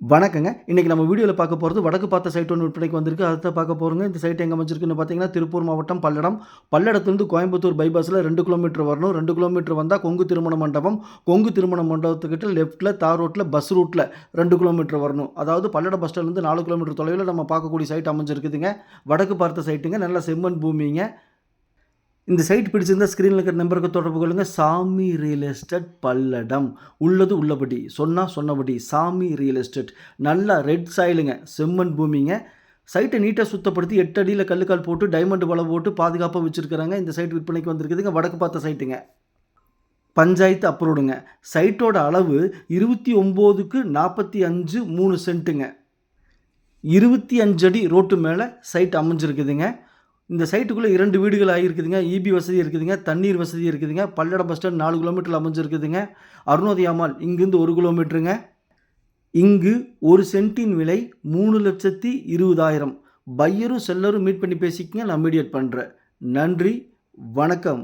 வணக்கங்க. இன்றைக்கி நம்ம வீடியோவில் பார்க்க போகிறது வடக்கு பார்த்த சைட் ஒன்று விற்பனைக்கு வந்திருக்கு. அதை பார்க்க போகிறோங்க இந்த சைட் எங்கே அமைச்சிருக்குன்னு பார்த்தீங்கன்னா, திருப்பூர் மாவட்டம் பல்லடம். பல்லடத்துலேருந்து கோயம்புத்தூர் பைபாஸில் ரெண்டு கிலோமீட்டர் வரணும். ரெண்டு கிலோமீட்டர் வந்தால் கொங்கு திருமண மண்டபம். கொங்கு திருமண மண்டபத்துக்கிட்ட லெஃப்ட்டில் தார் ரோட்டில் பஸ் ரூட்டில் ரெண்டு கிலோமீட்டர் வரணும். அதாவது பல்லடம் பஸ் ஸ்டாண்ட்லேருந்து நாலு கிலோமீட்டர் தொலைவில் நம்ம பார்க்கக்கூடிய சைட் அமைஞ்சிருக்குதுங்க. வடக்கு பார்த்த சைட்டுங்க. நல்ல செம்மண் பூமிங்க. இந்த சைட் பிடிச்சிருந்தா ஸ்க்ரீனில் இருக்கிற நம்பருக்கு தொடர்பு கொள்ளுங்கள் சாமி ரியல் எஸ்டேட் பல்லடம். உள்ளது உள்ளபடி, சொன்னால் சொன்னபடி சாமி ரியல் எஸ்டேட். நல்லா ரெட் சாயிலுங்க. செம்மண் பூமிங்க. சைட்டை நீட்டாக சுத்தப்படுத்தி எட்டு அடியில் கல்லுக்கால் போட்டு, டைமண்ட் வலை போட்டு பாதுகாப்பாக வச்சுருக்கிறாங்க இந்த சைட் விற்பனைக்கு வந்திருக்குதுங்க. வடக்கு பார்த்த சைட்டுங்க. பஞ்சாயத்து அப்ரூவ்டுங்க. சைட்டோட அளவு 29க்கு 45 3 சென்ட்டுங்க. 25 அடி ரோட்டு மேலே சைட் அமைஞ்சிருக்குதுங்க. இந்த சைட்டுக்குள்ளே இரண்டு வீடுகள் ஆகியிருக்குதுங்க. ஈபி வசதி இருக்குதுங்க. தண்ணீர் வசதி இருக்குதுங்க. பல்லடம் பஸ் ஸ்டாண்ட் நாலு கிலோமீட்டரில் அமைஞ்சிருக்குதுங்க. அருணோதயா மால் இங்கிருந்து 1 கிலோமீட்டருங்க. இங்கு ஒரு சென்ட்டின் விலை 3,20,000 பையரும் செல்லரும் மீட் பண்ணி பேசிக்கங்க. நான் மீடியேட் பண்ணுறேன் நன்றி, வணக்கம்.